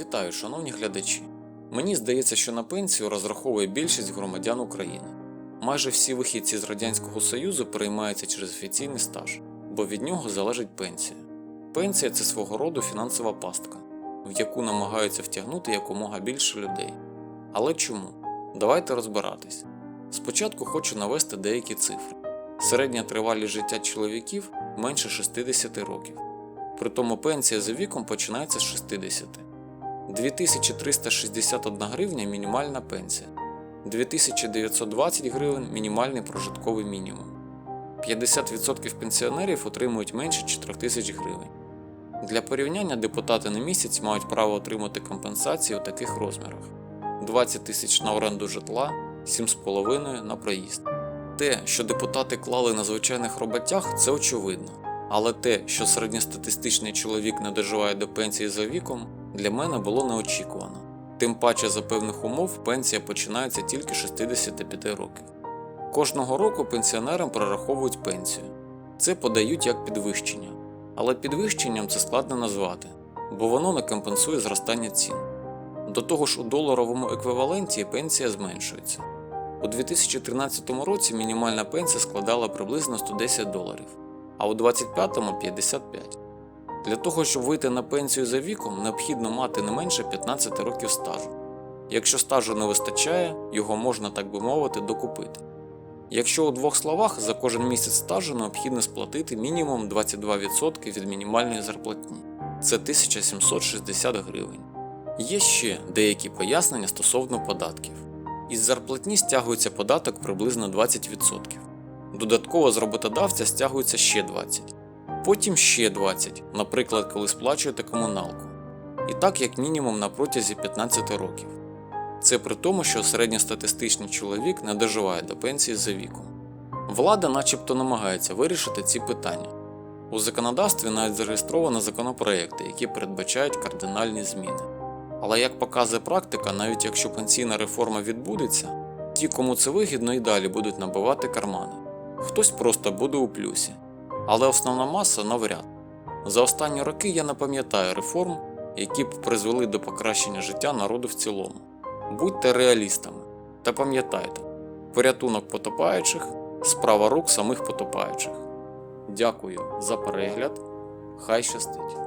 Вітаю, шановні глядачі. Мені здається, що на пенсію розраховує більшість громадян України. Майже всі вихідці з Радянського Союзу переймаються через офіційний стаж, бо від нього залежить пенсія. Пенсія це свого роду фінансова пастка, в яку намагаються втягнути якомога більше людей. Але чому? Давайте розбиратись. Спочатку хочу навести деякі цифри. Середня тривалість життя чоловіків менше 60 років. Притому пенсія за віком починається з 60. 2361 гривня мінімальна пенсія, 2920 гривень мінімальний прожитковий мінімум. 50% пенсіонерів отримують менше 4000 гривень. Для порівняння депутати на місяць мають право отримати компенсації у таких розмірах: 20 тисяч на оренду житла, 7,5 на проїзд. Те, що депутати клали на звичайних роботях, це очевидно. Але те, що середньостатистичний чоловік не доживає до пенсії за віком, для мене було неочікувано. Тим паче за певних умов пенсія починається тільки 65 років. Кожного року пенсіонерам прораховують пенсію. Це подають як підвищення, але підвищенням це складно назвати, бо воно не компенсує зростання цін. До того ж, у доларовому еквіваленті пенсія зменшується. У 2013 році мінімальна пенсія складала приблизно 110 доларів, а у 2025 55. Для того, щоб вийти на пенсію за віком, необхідно мати не менше 15 років стажу. Якщо стажу не вистачає, його можна, так би мовити, докупити. Якщо у двох словах за кожен місяць стажу необхідно сплатити мінімум 22% від мінімальної зарплатні це 1760 гривень. Є ще деякі пояснення стосовно податків. Із зарплатні стягується податок приблизно 20%. Додатково з роботодавця стягується ще 20%. Потім ще 20, наприклад, коли сплачуєте комуналку. І так як мінімум на протязі 15 років. Це при тому, що середньостатистичний чоловік не доживає до пенсії за віком. Влада начебто намагається вирішити ці питання. У законодавстві навіть зареєстровано законопроекти, які передбачають кардинальні зміни. Але як показує практика, навіть якщо пенсійна реформа відбудеться, ті, кому це вигідно, і далі будуть набивати кармани. Хтось просто буде у плюсі. Але основна маса навряд. За останні роки я не пам'ятаю реформ, які б призвели до покращення життя народу в цілому. Будьте реалістами та пам'ятайте, порятунок потопаючих справа рук самих потопаючих. Дякую за перегляд. Хай щастить!